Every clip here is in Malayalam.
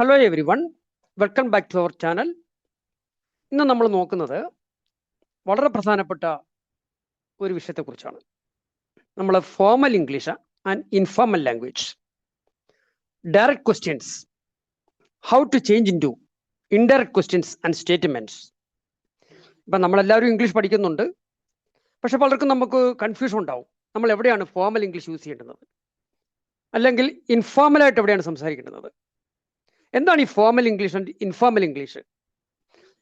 Hello everyone welcome back to our channel ഇന്ന് നമ്മൾ നോക്കുന്നത് വളരെ പ്രധാനപ്പെട്ട ഒരു വിഷയത്തെക്കുറിച്ചാണ്. നമ്മൾ formal English and informal language direct questions how to change into indirect questions and statements ഇപ്പം നമ്മളെല്ലാവരും ഇംഗ്ലീഷ് പഠിക്കുന്നുണ്ട്. പക്ഷെ പലർക്കും നമുക്ക് കൺഫ്യൂഷൻ ഉണ്ടാവും. നമ്മൾ എവിടെയാണ് ഫോമൽ ഇംഗ്ലീഷ് യൂസ് ചെയ്യേണ്ടത്? അല്ലെങ്കിൽ ഇൻഫോർമലായിട്ട് എവിടെയാണ് സംസാരിക്കേണ്ടത്? എന്താണ് ഈ formal English and informal English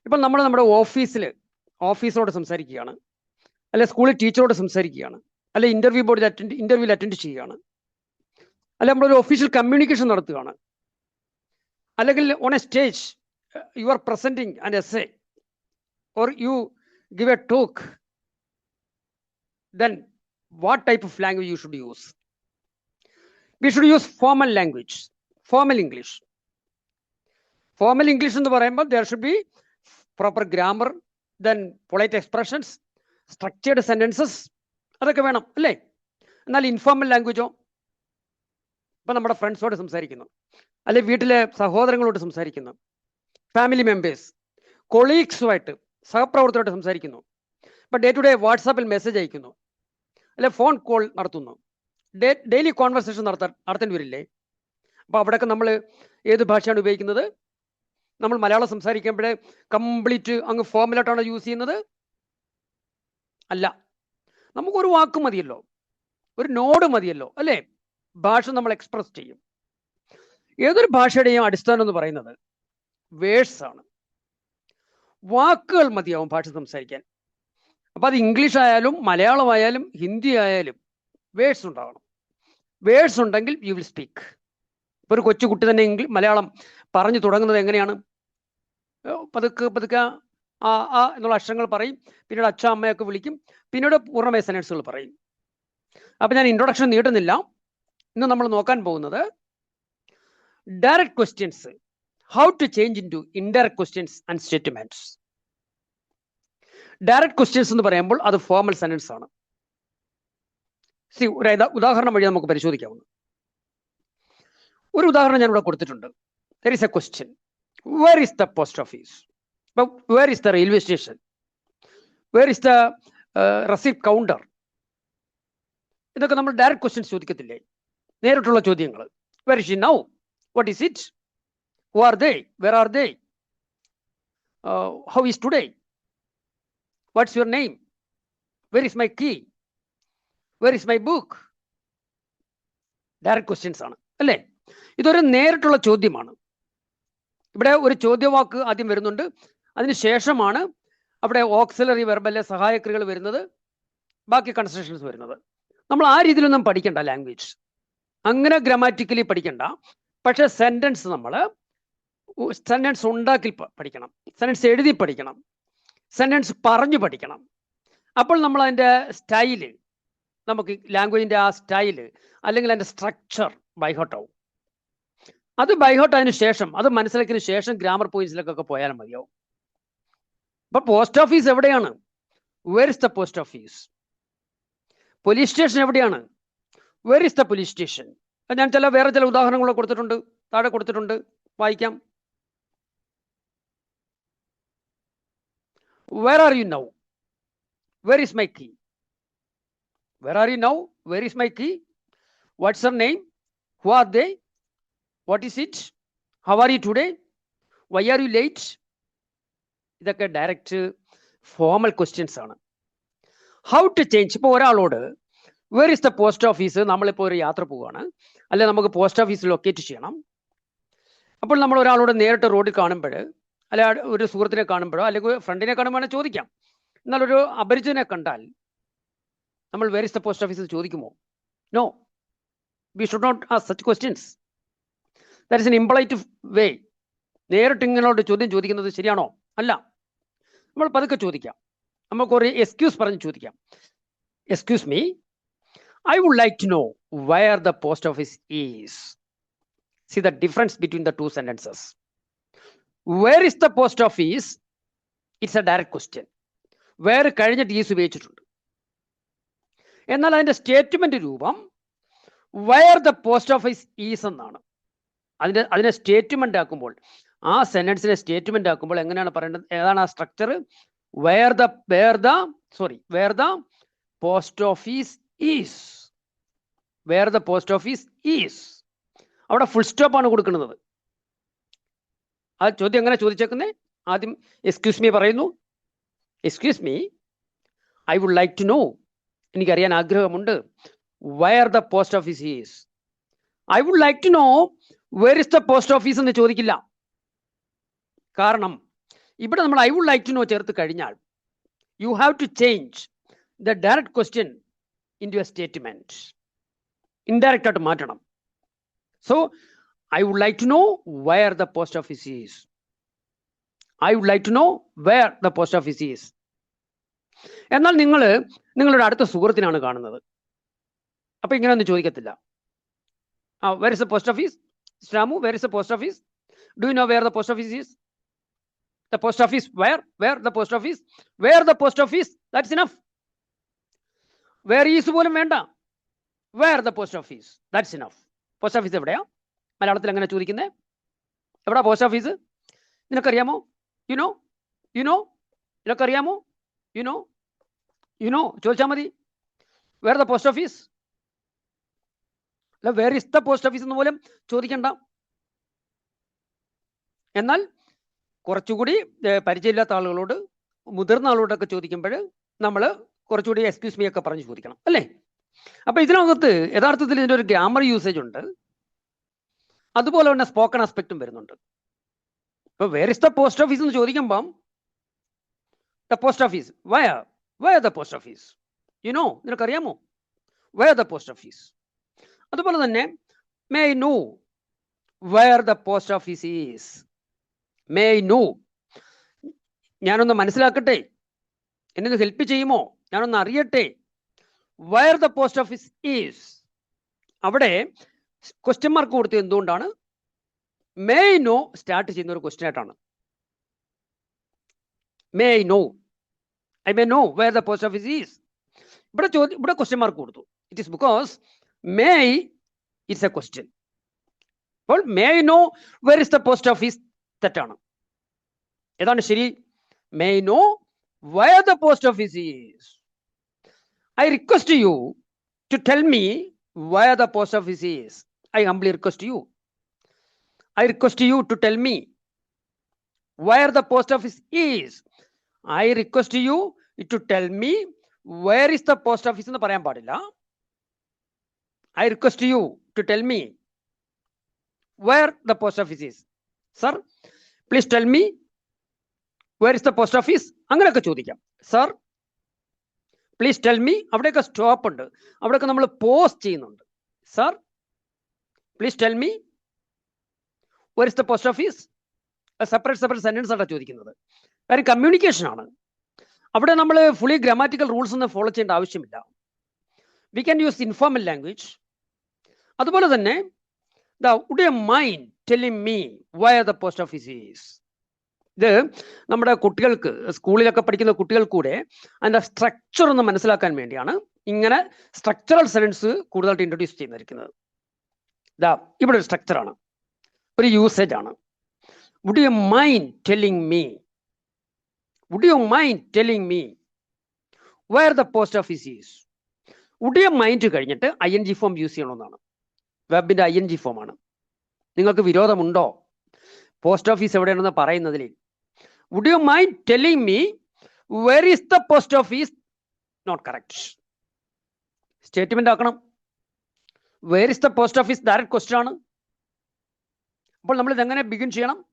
ഇപ്പം നമ്മൾ നമ്മുടെ ഓഫീസിൽ ഓഫീസറോട് സംസാരിക്കുകയാണ്. അല്ലെ സ്കൂളിൽ ടീച്ചറോട് സംസാരിക്കുകയാണ്. അല്ലെ ഇന്റർവ്യൂ ബോർഡിൽ അറ്റൻഡ് ഇന്റർവ്യൂവിൽ അറ്റൻഡ് ചെയ്യുകയാണ്. അല്ലെ നമ്മളൊരു ഒഫീഷ്യൽ കമ്മ്യൂണിക്കേഷൻ നടത്തുകയാണ്. അല്ലെങ്കിൽ on a stage you are presenting and as a or you give a talk then what type of language you should use? We should use formal language, formal English. Formal English എന്ന് പറയുമ്പോൾ there should be proper grammar then polite expressions structured sentences അതൊക്കെ വേണം അല്ലേ? എന്നാൽ ഇൻഫോർമൽ ലാംഗ്വേജോ ഇപ്പം നമ്മുടെ ഫ്രണ്ട്സോട് സംസാരിക്കുന്നു. അല്ലെ വീട്ടിലെ സഹോദരങ്ങളോട് സംസാരിക്കുന്നു. ഫാമിലി മെമ്പേഴ്സ് കൊളീഗ്സുമായിട്ട് സഹപ്രവർത്തകരോട് സംസാരിക്കുന്നു. ഇപ്പം ഡേ ടു ഡേ വാട്സാപ്പിൽ മെസ്സേജ് അയക്കുന്നു. അല്ലെ ഫോൺ കോൾ നടത്തുന്നു. ഡെയിലി കോൺവെർസേഷൻ നടത്താൻ നടത്തേണ്ടി വരില്ലേ? അപ്പോൾ അവിടെയൊക്കെ നമ്മൾ ഏത് ഭാഷയാണ് ഉപയോഗിക്കുന്നത്? നമ്മൾ മലയാളം സംസാരിക്കുമ്പോഴേ കംപ്ലീറ്റ് അങ്ങ് ഫോമിലായിട്ടാണ് യൂസ് ചെയ്യുന്നത്? അല്ല. നമുക്കൊരു വാക്ക് മതിയല്ലോ. ഒരു നോഡ് മതിയല്ലോ അല്ലേ? ഭാഷ നമ്മൾ എക്സ്പ്രസ് ചെയ്യും. ഏതൊരു ഭാഷയുടെയും അടിസ്ഥാനം എന്ന് പറയുന്നത് വേഴ്സ് ആണ്. വാക്കുകൾ മതിയാവും ഭാഷ സംസാരിക്കാൻ. അപ്പൊ അത് ഇംഗ്ലീഷ് ആയാലും മലയാളം ആയാലും ഹിന്ദി ആയാലും വേഴ്സ് ഉണ്ടാവണം. വേഴ്സ് ഉണ്ടെങ്കിൽ യു വിൽ സ്പീക്ക് ഇപ്പൊ ഒരു കൊച്ചുകുട്ടി തന്നെ ഇംഗ്ലീഷ് മലയാളം പറഞ്ഞു തുടങ്ങുന്നത് എങ്ങനെയാണ്? പതുക്കെ പതുക്കെ ആ ആ എന്നുള്ള അക്ഷരങ്ങൾ പറയും. പിന്നീട് അച്ഛ അമ്മയൊക്കെ വിളിക്കും. പിന്നീട് പൂർണമായ സെനൻസുകൾ പറയും. അപ്പൊ ഞാൻ ഇൻട്രൊഡക്ഷൻ നീട്ടുന്നില്ല ഇന്ന് നമ്മൾ നോക്കാൻ പോകുന്നത് direct questions how to change into indirect questions and statements direct questions എന്ന് പറയുമ്പോൾ അത് ഫോർമൽ സെന്റൻസ് ആണ്. സി ഒരു ഉദാഹരണം വഴി നമുക്ക് പരിശോധിക്കാവുന്നു ഒരു ഉദാഹരണം ഞാൻ ഇവിടെ കൊടുത്തിട്ടുണ്ട്. There is a question where is the post office where is the railway station where is the receipt counter ഇതൊക്കെ നമ്മൾ ഡയറക്റ്റ് ക്വസ്റ്റ്യൻസ് ചോദിക്കത്തില്ലേ? നേരിട്ടുള്ള ചോദ്യങ്ങൾ. Where is now what is it who are they where are they how is today what's your name where is my key where is my book direct questions ആണ്. അല്ലേ? ഇതൊരു നേരിട്ടുള്ള ചോദ്യമാണ്. ഇവിടെ ഒരു ചോദ്യവാക്ക് ആദ്യം വരുന്നുണ്ട്. അതിന് ശേഷമാണ് അവിടെ ഓക്സിലറി വെർബലെ സഹായക്രികൾ വരുന്നത്. ബാക്കി കൺസ്ട്രക്ഷൻസ് വരുന്നത്. നമ്മൾ ആ രീതിയിലൊന്നും പഠിക്കണ്ട ലാംഗ്വേജ് അങ്ങനെ ഗ്രാമാറ്റിക്കലി പഠിക്കണ്ട. പക്ഷെ സെന്റൻസ് നമ്മൾ സെന്റൻസ് ഉണ്ടാക്കി പഠിക്കണം. സെന്റൻസ് എഴുതി പഠിക്കണം. സെന്റൻസ് പറഞ്ഞു പഠിക്കണം. അപ്പോൾ നമ്മൾ അതിന്റെ സ്റ്റൈൽ നമുക്ക് ലാംഗ്വേജിന്റെ ആ സ്റ്റൈൽ അല്ലെങ്കിൽ അതിന്റെ സ്ട്രക്ചർ ബൈഹോട്ടാവും അത് ബൈഹോട്ട് അതിന് ശേഷം അത് മനസ്സിലാക്കിയതിന് ശേഷം ഗ്രാമർ പോയിന്റ്സിലേക്കൊക്കെ പോയാൽ മതിയാവും. അപ്പൊ പോസ്റ്റ് ഓഫീസ് എവിടെയാണ്? Where is the post office police station എവിടെയാണ്? Where is the police station ഞാൻ ചില വേറെ ചില ഉദാഹരണങ്ങൾ കൊടുത്തിട്ടുണ്ട്. താഴെ കൊടുത്തിട്ടുണ്ട്. വായിക്കാം. Where are you now? Where is my key? Where are you now? Where is my key? What's her who are are what is it? How are you today? Why are you late? ഇതൊക്കെ ഡയറക്റ്റ് ഫോമൽ ക്വസ്റ്റ്യൻസ് ആണ്. ഹൗ ടു ചേഞ്ച് ഇപ്പോൾ ഒരാളോട് where is the post office നമ്മളിപ്പോൾ ഒരു യാത്ര പോവുകയാണ്. അല്ലെ നമുക്ക് പോസ്റ്റ് ഓഫീസ് ലൊക്കേറ്റ് ചെയ്യണം. അപ്പോൾ നമ്മൾ ഒരാളോട് നേരിട്ട് റോഡിൽ കാണുമ്പോൾ അല്ലെ ഒരു സുഹൃത്തിനെ കാണുമ്പോഴോ അല്ലെങ്കിൽ ഫ്രണ്ടിനെ കാണുമ്പോഴോ ചോദിക്കാം. എന്നാൽ ഒരു അപരിചിതനെ കണ്ടാൽ നമ്മൾ വേർ ഇസ് ദ പോസ്റ്റ് ഓഫീസിൽ ചോദിക്കുമോ? No we should not ah such questions that is an impolite way നേരിട്ട് ഇങ്ങനോട് ചോദ്യം ചോദിക്കുന്നത് ശരിയാണോ? അല്ല. നമ്മൾ പതുക്കെ ചോദിക്കാം. നമുക്ക് ഒരു എക്സ്ക്യൂസ് പറഞ്ഞ് ചോദിക്കാം. Excuse me I would like to know where the post office is see the difference between the two sentences where is the post office it's a direct question where കഴിഞ്ഞിട്ട് ഈസ് ഉപയോഗിച്ചിട്ടുണ്ട്. എന്നാൽ അതിന്റെ സ്റ്റേറ്റ്മെന്റ് രൂപം where the post office is എന്നാണ്. അതിന്റെ അതിനെ സ്റ്റേറ്റ്മെന്റ് ആക്കുമ്പോൾ ആ സെന്റൻസിനെ സ്റ്റേറ്റ്മെന്റ് ആക്കുമ്പോൾ എങ്ങനെയാണ് പറയേണ്ടത്? ഏതാണ് ആ structure where the where the sorry where the post office is where the post office is അവിടെ ഫുൾ സ്റ്റോപ്പ് ആണ് കൊടുക്കുന്നത്. ആ ചോദ്യം എങ്ങനെ ചോദിച്ചേക്കുന്നേ? ആദ്യം എക്സ്ക്യൂസ് മീ പറയുന്നു. Excuse me I would like to know എനിക്കറിയാൻ ആഗ്രഹമുണ്ട്. Where the post office is I would like to know where is the post office എന്ന് ചോദിക്കില്ല. കാരണം ഇവിടെ നമ്മൾ I would like to know ചേർത്ത് കഴിഞ്ഞാൽ you have to change the direct question in a statement indirect ആയിട്ട് മാറ്റണം. So I would like to know where the post office is I would like to know where the post office is എന്നാൽ നിങ്ങൾ നിങ്ങളുടെ അടുത്ത സുഹൃത്തിനാണ് കാണുന്നത്. അപ്പൊ ഇങ്ങനെ ഒന്നും ചോദിക്കത്തില്ല. ആ where is the post office ശ്രാമു where is the post office do you know where the post office is the post office where where the post office where the post office that's enough where is പോലും വേണ്ട. Where the post office that's enough post office എവിടെയാ? മലയാളത്തിൽ എങ്ങനെ ചോദിക്കുന്നത് എവിടാ പോസ്റ്റ് ഓഫീസ് നിനക്കറിയാമോ? യു നോ യു നോ നിനക്കറിയാമോ? യു നോ യു നോ ചോദിച്ചാൽ മതി. വേർ ദ പോസ്റ്റ് ഓഫീസ് അല്ല where is the post office എന്ന് പോലും ചോദിക്കണ്ട. എന്നാൽ കുറച്ചുകൂടി പരിചയമില്ലാത്ത ആളുകളോട് മുതിർന്ന ആളോടൊക്കെ ചോദിക്കുമ്പോൾ നമ്മൾ കുറച്ചുകൂടി എക്സ്ക്യൂസ് മീ ഒക്കെ പറഞ്ഞ് ചോദിക്കണം അല്ലേ? അപ്പൊ ഇതിനകത്ത് യഥാർത്ഥത്തിൽ ഇതിന്റെ ഒരു ഗ്രാമർ യൂസേജ് ഉണ്ട്. അതുപോലെ തന്നെ സ്പോക്കൺ ആസ്പെക്റ്റും വരുന്നുണ്ട്. ഇപ്പൊ where is the post office എന്ന് ചോദിക്കുമ്പം the post office where where the post office you know നിനക്കറിയാമോ? വയ ദ പോസ്റ്റ് ഓഫീസ് അതുപോലെ തന്നെ may know where the post office is may know ഞാനൊന്ന് മനസ്സിലാക്കട്ടെ. എന്നെ ഹെൽപ്പ് ചെയ്യുമോ? ഞാനൊന്ന് അറിയട്ടെ. Where the post office is അവിടെ ക്വസ്റ്റ്യൻ മാർക്ക് കൊടുത്തത് എന്തുകൊണ്ടാണ്? മേ നോ സ്റ്റാർട്ട് ചെയ്യുന്ന ഒരു ക്വസ്റ്റ്യൻ ആയിട്ടാണ്. May I know I may know where the post office is ഇവിടെ ചോദ്യം ഇവിടെ ക്വസ്റ്റ്യൻ മാർക്ക് കൊടുത്തു. It is because may I it's a question അപ്പോൾ may I know where is the post office തെറ്റാണ് ഏതാണ് ശരി? May I know where the post office is I request you to tell me where the post office is I humbly request you I request you to tell me where the post office is. I request you to tell me where is the post office എന്ന് പറയാൻ പാടില്ല. I request you to tell me where the post office is sir please tell me where is the post office അങ്ങനെയൊക്കെ ചോദിക്കാം. സർ പ്ലീസ് ടെൽ മീ അവിടെയൊക്കെ സ്റ്റോപ്പ് ഉണ്ട്. അവിടെയൊക്കെ നമ്മൾ പോസ്റ്റ് ചെയ്യുന്നുണ്ട്. Sir please tell me where is the post office separate separate sentence ആണ് ചോദിക്കുന്നത്. കാര്യം കമ്മ്യൂണിക്കേഷൻ ആണ്. അവിടെ നമ്മൾ ഫുള്ളി ഗ്രാമാറ്റിക്കൽ റൂൾസ് ഒന്നും ഫോളോ ചെയ്യേണ്ട ആവശ്യമില്ല. We can use informal language അതുപോലെ തന്നെ the would a mind telling me where the post office is ഇത് നമ്മുടെ കുട്ടികൾക്ക് സ്കൂളിലൊക്കെ പഠിക്കുന്ന കുട്ടികൾ കൂടെ അതിന്റെ സ്ട്രക്ചർ ഒന്ന് മനസ്സിലാക്കാൻ വേണ്ടിയാണ് ഇങ്ങനെ സ്ട്രക്ചറൽ സെൻസ് കൂടുതലായിട്ട് ഇൻട്രൊഡ്യൂസ് ചെയ്യുന്നിരിക്കുന്നത് ഇതാ ഇവിടെ ഒരു സ്ട്രക്ചറാണ് ഒരു യൂസേജ് ആണ്. Would you mind telling me would you mind telling me where the post office is would you mind കഴിഞ്ഞിട്ട് I N G form use ചെയ്യണമെന്നാണ്. വെബിന്റെ ഐ എൻ ജി ഫോമാണ് നിങ്ങൾക്ക് വിരോധമുണ്ടോ? പോസ്റ്റ് ഓഫീസ് എവിടെയാണെന്ന് പറയുന്നതിൽ. Would you mind telling me where is the post office not correct statement ആക്കണം. Where is the post office direct question ആണ്. അപ്പോൾ നമ്മൾ ഇതെങ്ങനെ ബിഗിൻ ചെയ്യണം?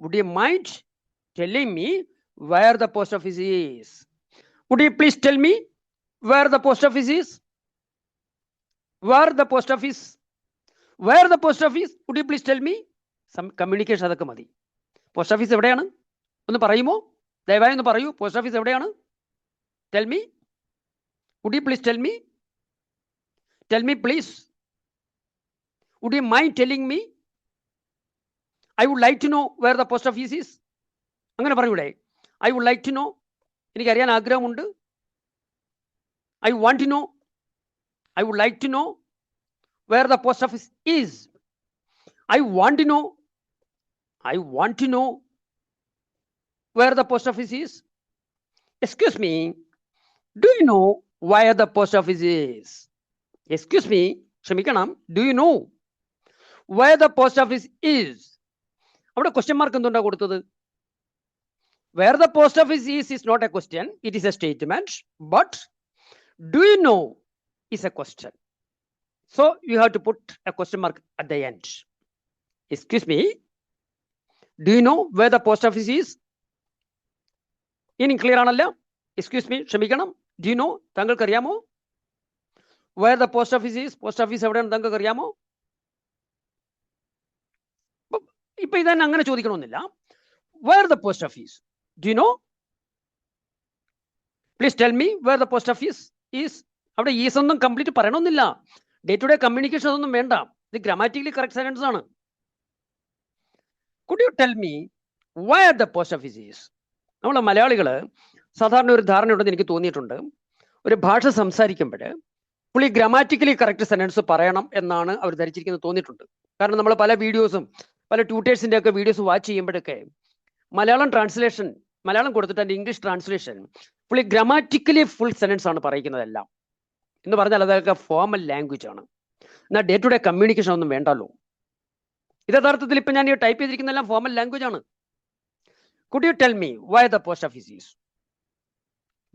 Would you mind telling me where the post office is would you please tell me where the post office is Where the post office? Where the post office would you please tell me Some communication അതൊക്കെ മതി. പോസ്റ്റ് ഓഫീസ് എവിടെയാണ്? ഒന്ന് പറയുമോ? ദയവായി ഒന്ന് പറയൂ. പോസ്റ്റ് ഓഫീസ് എവിടെയാണ്? Tell me would you please tell me tell me please would you mind telling me I would like to know where the post office is അങ്ങനെ പറയൂടെ. I would like to know എനിക്കറിയാൻ ആഗ്രഹമുണ്ട്. I want to know I would like to know Where the post office is I want to know I want to know where the post office is. Excuse me, do you know where the post office is? Excuse me, ക്ഷമിക്കണം do you know where the post office is? അവിടെ ക്വസ്റ്റ്യൻ മാർക്ക് എന്തുകൊണ്ടാ കൊടുത്തത് where the post office is is not a question it is a statement but do you know is a question so you have to put a question mark at the end. Excuse me. Do you know where the post office is? ഇനി ക്ലിയർ ആണല്ലോ? എക്സ്ക്യൂസ് മീ ക്ഷമിക്കണം. ഡു നോ താങ്കൾക്ക് അറിയാമോ where the post office is post office എവിടെയാണ് താങ്കൾക്ക് അറിയാമോ ഇപ്പൊ- ഇതന്നെ അങ്ങനെ ചോദിക്കണമെന്നില്ല where the post office do know please tell me where the post office is അവിടെ ഈസ് ഒന്നും കംപ്ലീറ്റ് പറയണമെന്നില്ല ഡേ ടു ഡേ കമ്മ്യൂണിക്കേഷൻ അതൊന്നും വേണ്ട. ഇത് ഗ്രാമാറ്റിക്കലി കറക്റ്റ് സെന്റൻസ് ആണ്. Could you tell me where the post office നമ്മൾ മലയാളികൾ സാധാരണ ഒരു ധാരണയുണ്ടെന്ന് എനിക്ക് തോന്നിയിട്ടുണ്ട്. ഒരു ഭാഷ സംസാരിക്കുമ്പോൾ പുള്ളി ഗ്രാമാറ്റിക്കലി കറക്റ്റ് സെന്റൻസ് പറയണം എന്നാണ് അവർ ധരിച്ചിരിക്കുന്നത് തോന്നിയിട്ടുണ്ട്. കാരണം നമ്മൾ പല വീഡിയോസും പല ട്യൂട്ടേഴ്സിന്റെ ഒക്കെ വീഡിയോസ് വാച്ച് ചെയ്യുമ്പോഴൊക്കെ മലയാളം ട്രാൻസ്ലേഷൻ മലയാളം കൊടുത്തിട്ട് അതിന്റെ ഇംഗ്ലീഷ് ട്രാൻസ്ലേഷൻ പുള്ളി ഗ്രാമാറ്റിക്കലി ഫുൾ സെന്റൻസ് ആണ് പറയുന്നതെല്ലാം എന്ന് പറഞ്ഞാൽ അതൊക്കെ ഫോമൽ ലാംഗ്വേജ് ആണ്. എന്നാൽ ഡേ ടു ഡേ കമ്മ്യൂണിക്കേഷൻ ഒന്നും വേണ്ടല്ലോ. ഇത് യഥാർത്ഥത്തിൽ ഇപ്പം ഞാൻ ഈ ടൈപ്പ് ചെയ്തിരിക്കുന്നതെല്ലാം ഫോമൽ ലാംഗ്വേജ് ആണ്. Could you tell me where the post office is?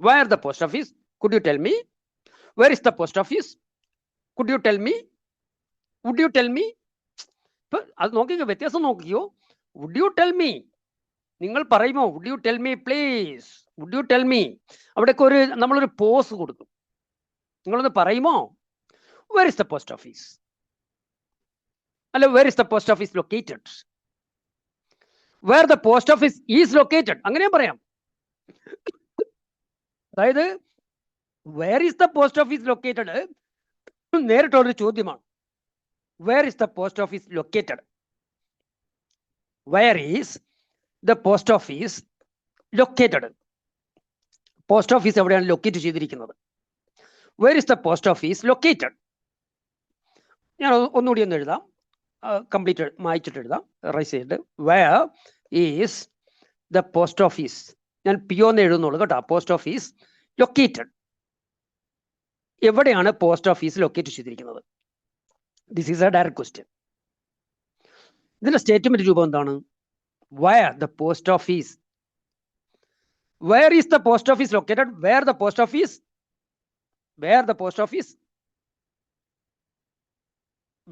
Where the post office could you tell me? Where is the post office could you tell me? Would you tell me? ഇപ്പൊ അത് നോക്കിക്കോ വ്യത്യാസം നോക്കിയോ വുഡ് യു ടെൽ മീ നിങ്ങൾ പറയുമോ would you tell me please would you tell me അവിടെയൊക്കെ ഒരു നമ്മളൊരു പോസ് കൊടുക്കും. നിങ്ങളൊന്ന് പറയുമോ? Where is the post office അല്ല where is the post office located where the post office is located അങ്ങനെയും പറയാം. അതായത് where is the post office located നേരിട്ടുള്ളൊരു ചോദ്യമാണ്. Where is the post office located where is the post office located post office എവിടെയാണ് ലൊക്കേറ്റ് ചെയ്തിരിക്കുന്നത്? Where is the post office located ഞാൻ ഒന്നുകൂടി ഒന്ന് എഴുതാം. കംപ്ലീറ്റ് മായ്ച്ചിട്ട് എഴുതാം. റൈസ് ചെയ്തിട്ട്. Where is the post office ഞാൻ പി ഒന്ന് എഴുതുന്നുള്ളൂ കേട്ടോ. പോസ്റ്റ് ഓഫീസ് ലൊക്കേറ്റഡ് എവിടെയാണ് പോസ്റ്റ് ഓഫീസ് ലൊക്കേറ്റ് ചെയ്തിരിക്കുന്നത്? This is a direct question ഇതിന്റെ സ്റ്റേറ്റ്മെന്റ് രൂപം എന്താണ്? Where the post office where is the post office located where the post office where the post office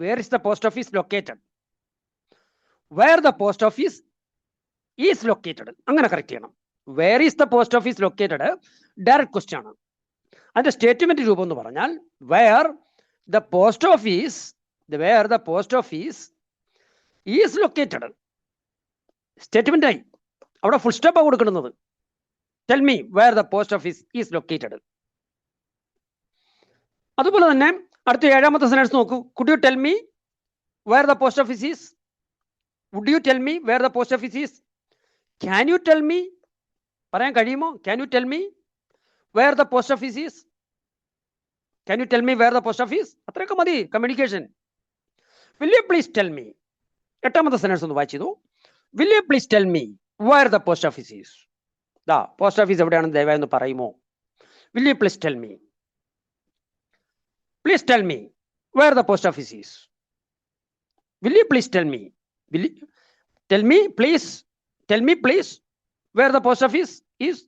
where is the post office located where the post office is located അങ്ങനെ കറക്റ്റ് ചെയ്യണം. Where is the post office located direct question ആണ്. അതിന്റെ സ്റ്റേറ്റ്മെന്റ് രൂപം എന്ന് പറഞ്ഞാൽ where the post office where the post office is located statement ആയി. അവിടെ ഫുൾ സ്റ്റോപ്പ് കൊടുക്കുന്നത്. Tell me where the post office is located അതുപോലെ തന്നെ അടുത്ത ഏഴാമത്തെ സെന്റൻസ് നോക്കൂ. Could you tell me where the post office is would you tell me where the post office is can you tell me പറയാൻ കഴിയുമോ? Can you tell me where the post office is can you tell me where the post office അത്രയൊക്കെ മതി communication will you please tell me എട്ടാമത്തെ സെന്റൻസ് ഒന്ന് വായിച്ചു will you please tell me where the post office is ദാ പോസ്റ്റ് ഓഫീസ് എവിടെയാണെന്ന് ദയവായി ഒന്ന് പറയുമോ? Will you please tell me Please tell me where the post office is. Will you please tell me? Will you tell me, please? Tell me, please, where the post office is.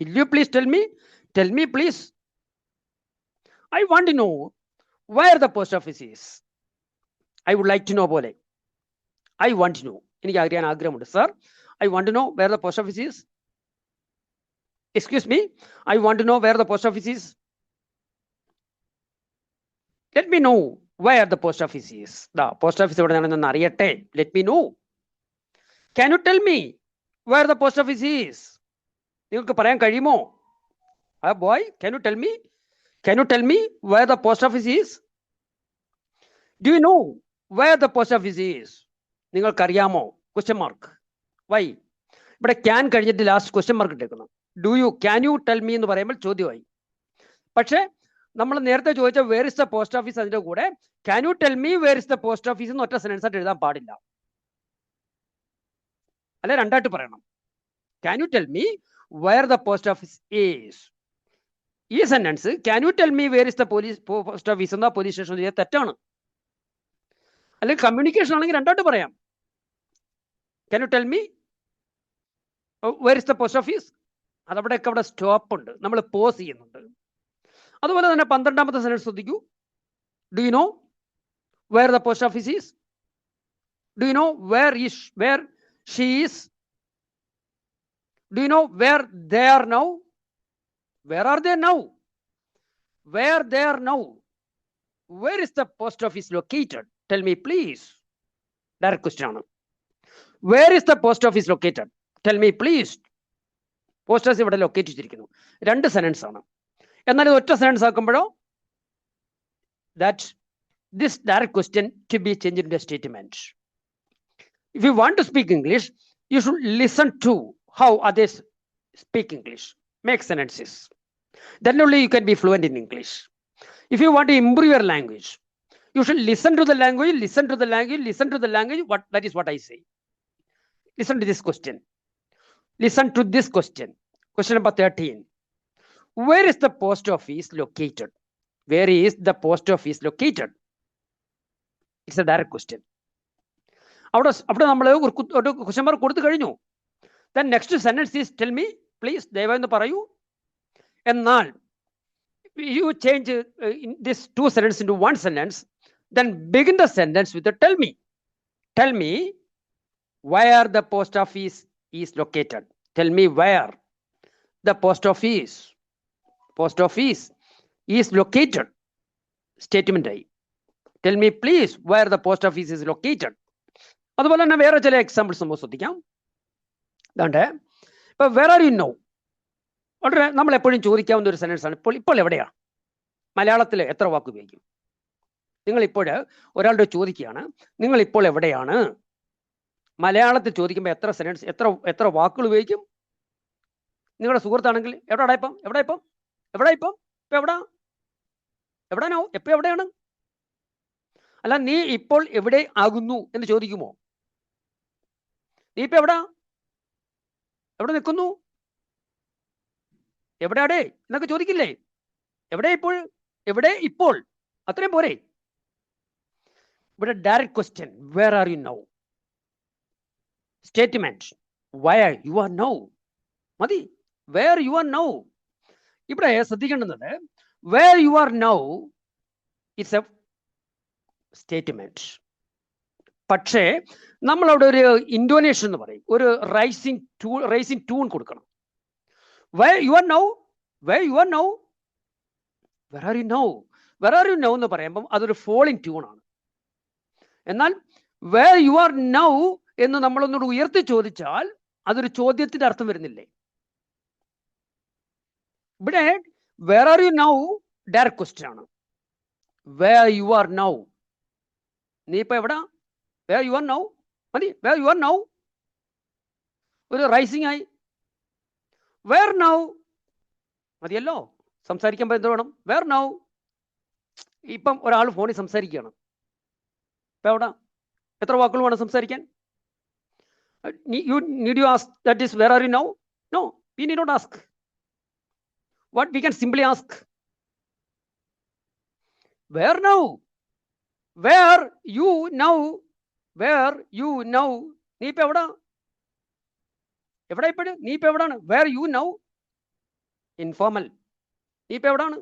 Will you please tell me? Tell me, please. I want to know where the post office is. I would like to know പോലെ ഐ വാണ്ട് ടു നോ എനിക്ക് അറിയാൻ ആഗ്രഹമുണ്ട് sir I want to know where the post office is excuse me I want to know where the post office is Let me know where the post office is the post office എവിടെ നിന്നാണെന്ന് അറിയട്ടെ. Let me know can you tell me where the post office is നിങ്ങൾക്ക് പറയാൻ കഴിയുമോ? ആ boy can you tell me can you tell me where the post office is do you know where the post office is നിങ്ങൾക്കറിയാമോ? ക്വസ്റ്റ്യൻ മാർക്ക് വൈ ഇവിടെ ക്യാൻ കഴിഞ്ഞിട്ട് last question mark ഇട്ടേക്കുന്നു. Do you can you tell me എന്ന് പറയുമ്പോൾ ചോദ്യമായി. പക്ഷേ നമ്മൾ നേരത്തെ ചോദിച്ച where is the post office അതിന്റെ കൂടെ can you tell me where is the post office എന്ന് ഒറ്റ സെൻസ് ആയിട്ട് എഴുതാൻ പാടില്ല. അല്ലെ രണ്ടായിട്ട് പറയണം. Can you tell me where the post office is ഈ sentence can you tell me where is the police post office എന്നാ പോലീസ് സ്റ്റേഷൻ ചെയ്ത തെറ്റാണ്. അല്ലെങ്കിൽ കമ്മ്യൂണിക്കേഷൻ ആണെങ്കിൽ രണ്ടായിട്ട് പറയാം. Can you tell me where is the post office അതവിടെയൊക്കെ അവിടെ സ്റ്റോപ്പ് ഉണ്ട്. നമ്മൾ പോസ് ചെയ്യുന്നുണ്ട്. അതുപോലെ തന്നെ പന്ത്രണ്ടാമത്തെ സെന്റൻസ് ശ്രദ്ധിക്കൂ. Do you know where the post office is do you know where is where she is do you know where they are now where are they now where they are now where is the post office located tell me please direct question ആണ്. Where is the post office located tell me please post office ഇവിടെ ലൊക്കേറ്റ് ചെയ്തിരിക്കുന്നു. രണ്ട് സെനൻസ് ആണ്. എന്നാൽ ഇത് ഒറ്റ സെനൻസ് ആക്കുമ്പോഴോ that this direct question to be change in statement if you want to speak English you should listen to how others speak English make sentences then only you can be fluent in english if you want to improve your language you should listen to the language listen to the language listen to the language what that is what i say listen to this question listen to this question question number 13 Where is the post office located where is the post office located it's a direct question അവിടെ അവിടെ നമ്മൾ ഒരു കു- ഒരു ക്വസ്റ്റ്യൻ മാർക്ക് കൊടുത്തു കഴിഞ്ഞു then next sentence is tell me please ദയവായി ഒന്ന് പറയൂ എന്നാൽ you change uh, in this two sentences into one sentence then begin the sentence with a tell me tell me where the post office is located tell me where the post office is located statement ആയി tell me please where the post office is located അതുപോലെ തന്നെ വേറെ ചില എക്സാമ്പിൾസ് നമുക്ക് ശ്രദ്ധിക്കാം. ഇതാണ്ട് ഇപ്പൊ വെർ ആർ യു നോ വളരെ നമ്മൾ എപ്പോഴും ചോദിക്കാവുന്ന ഒരു സെന്റൻസ് ആണ്. ഇപ്പോൾ ഇപ്പോൾ എവിടെയാണ് മലയാളത്തിൽ എത്ര വാക്ക് ഉപയോഗിക്കും? നിങ്ങൾ ഇപ്പോൾ ഒരാളുടെ ചോദിക്കുകയാണ് നിങ്ങൾ ഇപ്പോൾ എവിടെയാണ്? മലയാളത്തിൽ ചോദിക്കുമ്പോൾ എത്ര സെന്റൻസ് എത്ര എത്ര വാക്കുകൾ ഉപയോഗിക്കും? നിങ്ങളുടെ സുഹൃത്താണെങ്കിൽ എവിടെ ഇപ്പം? എവിടെ ഇപ്പം? എവിടെ ഇപ്പം? ഇപ്പൊ എവിടാ? എവിടാനോ എപ്പോ എവിടെയാണ്? അല്ല നീ ഇപ്പോൾ എവിടെ ആകുന്നു എന്ന് ചോദിക്കുമോ? നീ ഇപ്പൊ എവിടാ? എവിടെ നിൽക്കുന്നു? എവിടെയാടേ? എന്നൊക്കെ ചോദിക്കില്ലേ? എവിടെ ഇപ്പോൾ? എവിടെ ഇപ്പോൾ? അത്രയും പോരെ. ഇവിടെ direct question where are you now statement where you are now മതി. വേർ യു ആർ നൗ ഇവിടെ ശ്രദ്ധിക്കേണ്ടുന്നത് where you are now it's a statement പക്ഷേ നമ്മൾ അവിടെ ഒരു ഇൻഡോനേഷൻ എന്ന് പറയും. ഒരു റൈസിങ് ടൂ റൈസിങ് ട്യൂൺ കൊടുക്കണം. Where you are now where you are now where are you now where are you now എന്ന് പറയുമ്പം അതൊരു ഫോളിങ് ട്യൂൺ ആണ്. എന്നാൽ വേർ യു ആർ നൗ എന്ന് നമ്മളൊന്നുകൂടി ഉയർത്തി ചോദിച്ചാൽ അതൊരു ചോദ്യത്തിന്റെ അർത്ഥം വരുന്നില്ലേ? ഇവിടെ where are you now direct question ആണ്. വേർ യു ആർ നൗ നീ ഇപ്പൊ എവിടാ? വേർ യു ആർ നൗ മതി. വേർ യു ആർ നൗ ഒരു റൈസിംഗ് ആയി. വേർ നൗ മതിയല്ലോ? സംസാരിക്കുമ്പോ എന്ത് വേണം? വേർ നൗ ഇപ്പം ഒരാൾ ഫോണിൽ സംസാരിക്കുകയാണ്. ഇപ്പം എവിടെ? എത്ര വാക്കുകൾ വേണം സംസാരിക്കാൻ? You need you ask that is where are you now no we need not ask what we can simply ask? Where now? Where you now? Where you now? നീ ഇപ്പൊ എവിടാ? എവിടെ ഇപ്പോഴും നീ ഇപ്പൊ എവിടാണ്? വേർ യു നൗ ഇൻഫോർമൽ നീ ഇപ്പൊ എവിടാണ്?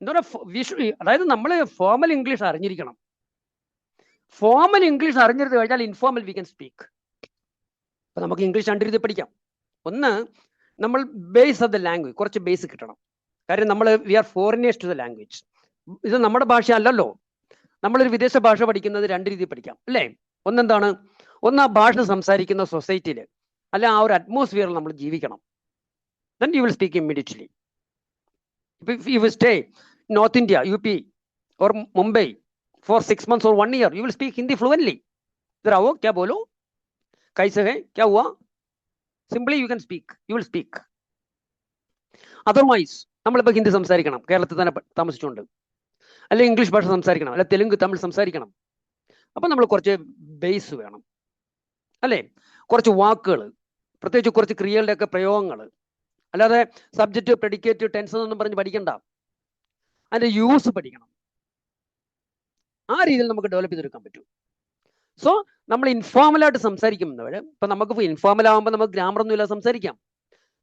എന്താ വിഷു അതായത് നമ്മൾ ഫോർമൽ ഇംഗ്ലീഷ് അറിഞ്ഞിരിക്കണം. ഫോർമൽ ഇംഗ്ലീഷ് അറിഞ്ഞിരുന്നു കഴിഞ്ഞാൽ ഇൻഫോർമൽ വി കൻ സ്പീക്ക് അപ്പൊ നമുക്ക് ഇംഗ്ലീഷ് രണ്ട് രീതി പഠിക്കാം. ഒന്ന് നമ്മൾ ബേസ് ഓഫ് ദ ലാംഗ്വേജ് കുറച്ച് ബേസ് കിട്ടണം. കാര്യം നമ്മൾ we are foreigners to the language ഇത് നമ്മുടെ ഭാഷ അല്ലല്ലോ നമ്മളൊരു വിദേശ ഭാഷ പഠിക്കുന്നത് രണ്ട് രീതിയിൽ പഠിക്കാം അല്ലേ? ഒന്നെന്താണ്? ഒന്ന് ആ ഭാഷ സംസാരിക്കുന്ന സൊസൈറ്റിയിൽ അല്ല ആ ഒരു അറ്റ്മോസ്ഫിയറിൽ നമ്മൾ ജീവിക്കണം. Then you will speak immediately ഇപ്പൊ you will stay north India U P or Mumbai for six months or one year you will speak Hindi fluently ഇതാവോ ക്യാ ബോലോ കൈസഹേ ക്യാ ഹുവാ simply you can speak you will speak otherwise നമ്മളിപ്പോൾ ഹിന്ദി സംസാരിക്കണം. കേരളത്തിൽ തന്നെ താമസിച്ചുകൊണ്ട് അല്ലെങ്കിൽ ഇംഗ്ലീഷ് ഭാഷ സംസാരിക്കണം. അല്ലെങ്കിൽ തെലുങ്ക് തമിഴ് സംസാരിക്കണം. അപ്പം നമ്മൾ കുറച്ച് ബേസ് വേണം. അല്ലേ? കുറച്ച് വാക്കുകൾ പ്രത്യേകിച്ച് കുറച്ച് ക്രിയകളുടെയൊക്കെ പ്രയോഗങ്ങൾ അല്ലാതെ സബ്ജക്റ്റ് പ്രെഡിക്കേറ്റ് ടെൻസ് എന്നൊന്നും പറഞ്ഞ് പഠിക്കണ്ട. അതിന്റെ യൂസ് പഠിക്കണം. ആ രീതിയിൽ നമുക്ക് ഡെവലപ്പ് ചെയ്തെടുക്കാൻ പറ്റും. സോ നമ്മൾ ഇൻഫോർമൽ ആയിട്ട് സംസാരിക്കുന്നവർ ഇപ്പൊ നമുക്ക് ഇൻഫോർമൽ ആവുമ്പോൾ നമുക്ക് ഗ്രാമർ ഒന്നുമില്ല സംസാരിക്കാം.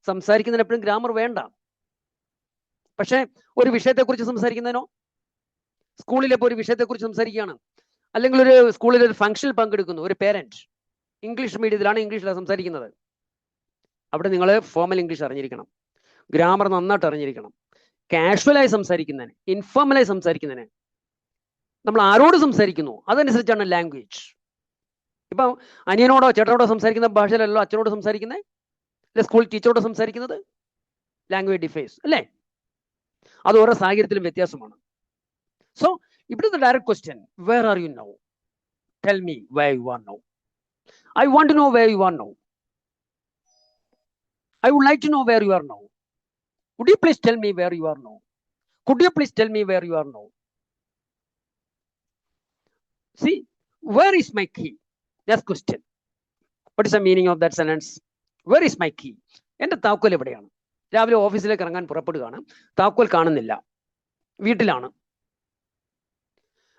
സംസാരിക്കുന്നതിന് എപ്പോഴും ഗ്രാമർ വേണ്ട. പക്ഷേ ഒരു വിഷയത്തെക്കുറിച്ച് സംസാരിക്കുന്നതിനോ സ്കൂളിലെ ഇപ്പോൾ ഒരു വിഷയത്തെക്കുറിച്ച് സംസാരിക്കുകയാണ് അല്ലെങ്കിൽ ഒരു സ്കൂളിൽ ഒരു ഫംഗ്ഷനിൽ പങ്കെടുക്കുന്നു ഒരു പേരന്റ് ഇംഗ്ലീഷ് മീഡിയത്തിലാണ് ഇംഗ്ലീഷിലാണ് സംസാരിക്കുന്നത്. അവിടെ നിങ്ങൾ ഫോമൽ ഇംഗ്ലീഷ് അറിഞ്ഞിരിക്കണം. ഗ്രാമർ നന്നായിട്ട് അറിഞ്ഞിരിക്കണം. കാഷ്വലായി സംസാരിക്കുന്നതിന് ഇൻഫോർമലായി സംസാരിക്കുന്നതിന് നമ്മൾ ആരോട് സംസാരിക്കുന്നു? അതനുസരിച്ചാണ് ലാംഗ്വേജ് ഇപ്പം അനിയനോടോ ചേട്ടനോടോ സംസാരിക്കുന്ന ഭാഷയിലല്ലോ അച്ഛനോട് സംസാരിക്കുന്നത് അല്ലെ സ്കൂൾ ടീച്ചറോട് സംസാരിക്കുന്നത്? ലാംഗ്വേജ് ഡിഫേസ് അല്ലേ? അത് ഓരോ സാഹചര്യത്തിലും വ്യത്യാസമാണ്. സോ ഇവിടുത്തെ direct question where are you now tell me where you are now I want to know where you are now I would like to know where you are now would you please tell me where you are now could you please tell me where you are now see where is my key that's question what is the meaning of that sentence where is my key എന്റെ താക്കോൽ എവിടെയാണ്? രാവിലെ ഓഫീസിലേക്ക് ഇറങ്ങാൻ പുറപ്പെടുകയാണ്. താക്കോൽ കാണുന്നില്ല. വീട്ടിലാണ്.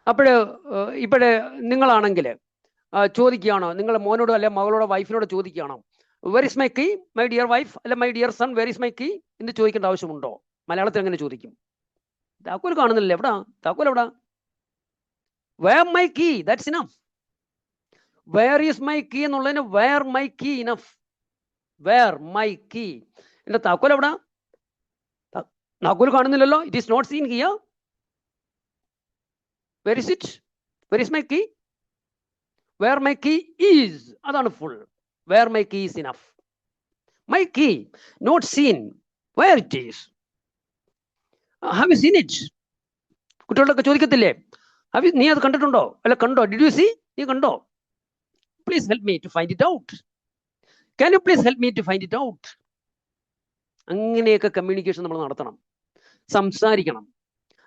അപ്പോൾ ഇപ്പോഴേ നിങ്ങളാണെങ്കിൽ ചോദിക്കുകയാണോ? നിങ്ങളുടെ മോനോടോ അല്ലെ മകളോടോ വൈഫിനോട് ചോദിക്കുകയാണോ? Where is my key my dear wife അല്ലെ my dear son where is my key എന്ന് ചോദിക്കേണ്ട ആവശ്യമുണ്ടോ? മലയാളത്തിൽ അങ്ങനെ ചോദിക്കും. താക്കോൽ കാണുന്നില്ല. എവിടാ? താക്കോൽ എവിടാ? Where my key that's enough where is my key എന്നുള്ളതിന് where my key enough where my key എന്റെ താക്കോൽ എവിടെ? താക്കോൽ കാണുന്നില്ലല്ലോ. It is not seen here where is it where is my key where my key is അതാണ് full where my key is enough my key not seen where it is have you seen it കുട്ടികളൊക്കെ ചോദിക്കത്തില്ലേ? ഹാവ് നീ അത് കണ്ടിട്ടുണ്ടോ? അല്ല കണ്ടോ? ഡിഡ് യു സീ നീ കണ്ടോ? Please help me to find it out can you please help me to find it out അങ്ങനെയൊക്കെ കമ്മ്യൂണിക്കേഷൻ നമ്മൾ നടത്തണം. സംസാരിക്കണം.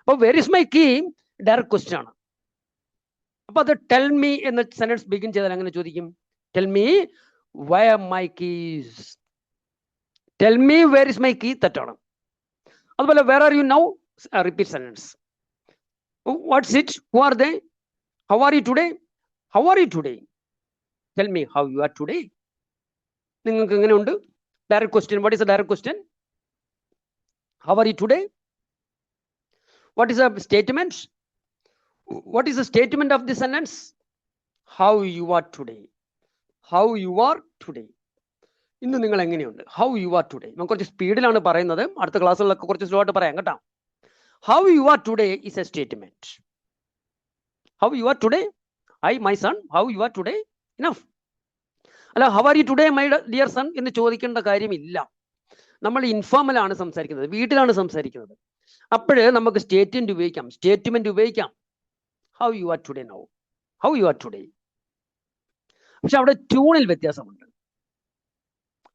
അപ്പൊ where is my key direct question ആണ്. അപ്പൊ അത് ടെൽ മീ എന്ന സെന്റൻസ് ബിഗിൻ ചെയ്താൽ അങ്ങനെ ചോദിക്കും? Tell me where my keys tell me where is my key തെറ്റാണ്. അതുപോലെ where are you now repeat sentence what's it who are they how are you today how are you today tell me how you are today നിങ്ങൾക്ക് എങ്ങനെയുണ്ട്? Direct question what is a direct question how are you today what is a statement what is the statement of the sentence how you are today how you are today ഇന്ന് നിങ്ങൾ എങ്ങനെയുണ്ട്? ഹൗ യു ആർ ടുഡേ നമുക്ക് കുറച്ച് സ്പീഡിലാണ് പറയുന്നത്. അടുത്ത ക്ലാസ്സുകളിലൊക്കെ കുറച്ച് സ്ലോ ആയിട്ട് പറയാം കേട്ടോ. How you are today is a statement how you are today I my son how you are today enough അല്ല how are you today my dear son എന്ന് ചോദിക്കേണ്ട കാര്യമില്ല. നമ്മൾ ഇൻഫോമലാണ് സംസാരിക്കുന്നത്. വീട്ടിലാണ് സംസാരിക്കുന്നത്. അപ്പോഴ് നമുക്ക് സ്റ്റേറ്റ്മെന്റ് ഉപയോഗിക്കാം. സ്റ്റേറ്റ്മെന്റ് ഉപയോഗിക്കാം. How you are today now how you are today പക്ഷെ അവിടെ ട്യൂണിൽ വ്യത്യാസമുണ്ട്.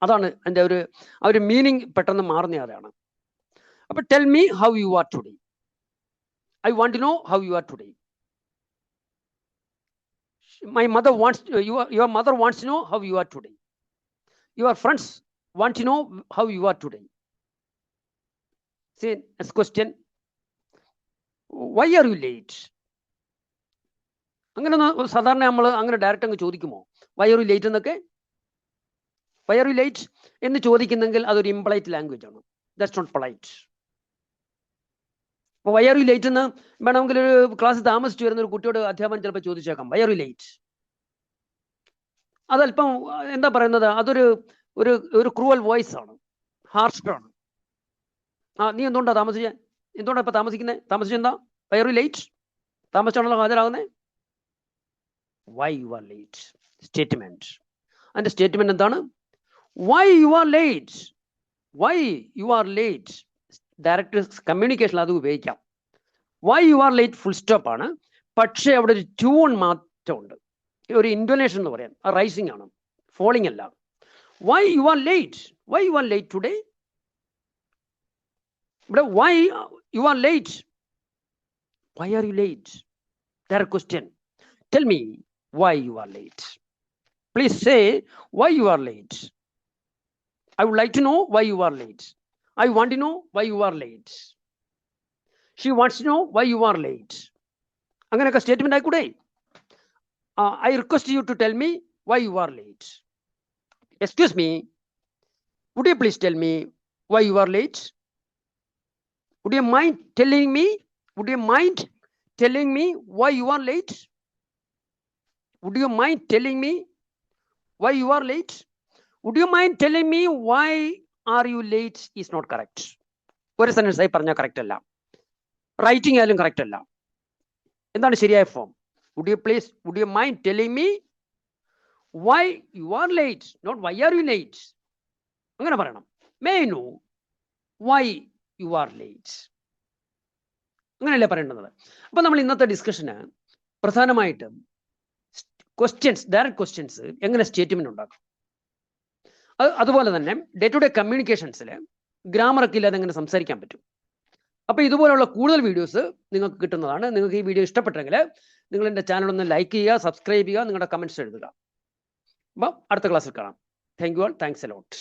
അതാണ് എന്റെ ഒരു ആ ഒരു മീനിങ് പെട്ടെന്ന് മാറുന്ന അതാണ് അപ്പൊ tell me how you are today I want know how you are today my mother wants your your mother wants to know how you are today your friends want to know how you are today see question why are you late അങ്ങനെ ഒന്ന് സാധാരണ നമ്മൾ അങ്ങനെ ഡയറക്റ്റ് അങ്ങ് ചോദിക്കുമോ വയറു ലേറ്റ് എന്നൊക്കെ വയറു ലേറ്റ് എന്ന് ചോദിക്കുന്നെങ്കിൽ അതൊരു ഇംപ്ലൈറ്റ് ലാംഗ്വേജ് ആണ് ദാറ്റ്സ് നോട്ട് പൊളൈറ്റ് അപ്പോൾ യു ലേറ്റ് എന്ന് വേണമെങ്കിൽ ഒരു ക്ലാസ് താമസിച്ചു വരുന്ന ഒരു കുട്ടിയോട് അധ്യാപകൻ ചിലപ്പോൾ ചോദിച്ചേക്കാം. വയറു ലേറ്റ് അതല്പം എന്താ പറയുന്നത്? അതൊരു ഒരു ഒരു ക്രൂവൽ വോയിസ് ആണ്. ഹാർഷാണ് ആ നീ എന്തുകൊണ്ടാ താമസിച്ചേ? എന്തുകൊണ്ടാ ഇപ്പൊ താമസിക്കുന്നത് താമസിച്ചെന്താ യു ലേറ്റ് താമസിച്ചാണല്ലോ ഹാജരാകുന്നത് why you are late statement അതിന്റെ സ്റ്റേറ്റ്മെന്റ് എന്താണ്? Why you are late why you are late direct communication അത് ഉപയോഗിക്കാം. Why you are late full stop ആണ്. പക്ഷേ അവിടെ ഒരു ട്യൂൺ മാറ്റമുണ്ട്. ഒരു ഇൻഡോനേഷൻ എന്ന് പറയാം. റൈസിംഗ് ആണ്. ഫോളിംഗ് അല്ല. Why you are late why you are late today ഇവിടെ why you are late why are you late direct question tell me why you are late please say why you are late I would like to know why you are late I want to know why you are late she wants to know why you are late അങ്ങനെയൊക്കെ സ്റ്റേറ്റ്മെന്റ് ആയിക്കൂടെ I request you to tell me why you are late excuse me would you please tell me why you are late would you mind telling me would you mind telling me why you are late would you mind telling me why you are late? Would you mind telling me why are you late is not correct ഒരു സെന്റൻസ് ആയി പറഞ്ഞാൽ കറക്റ്റ് അല്ല. റൈറ്റിംഗ് ആയാലും കറക്റ്റ് അല്ല. എന്താണ് ശരിയായ form would you please would you mind telling me why you are late not why are you late അങ്ങനെ പറയണം. May know why you are late അങ്ങനെയല്ലേ പറയേണ്ടത്? അപ്പൊ നമ്മൾ ഇന്നത്തെ ഡിസ്കഷന് പ്രധാനമായിട്ടും ക്വസ്റ്റ്യൻസ് ഡയറക്റ്റ് ക്വസ്റ്റ്യൻസ് എങ്ങനെ സ്റ്റേറ്റ്മെന്റ് ഉണ്ടാക്കും? അതുപോലെ തന്നെ ഡേ ടു ഡേ കമ്മ്യൂണിക്കേഷൻസിൽ ഗ്രാമറൊക്കെ ഇല്ലാതെ എങ്ങനെ സംസാരിക്കാൻ പറ്റും? അപ്പോൾ ഇതുപോലുള്ള കൂടുതൽ വീഡിയോസ് നിങ്ങൾക്ക് കിട്ടുന്നതാണ്. നിങ്ങൾക്ക് ഈ വീഡിയോ ഇഷ്ടപ്പെട്ടെങ്കിൽ നിങ്ങൾ എന്റെ ചാനൽ ഒന്ന് ലൈക്ക് ചെയ്യുക സബ്സ്ക്രൈബ് ചെയ്യുക നിങ്ങളുടെ കമന്റ്സ് എഴുതുക. അപ്പം അടുത്ത ക്ലാസ്സിൽ കാണാം. Thank you all thanks a lot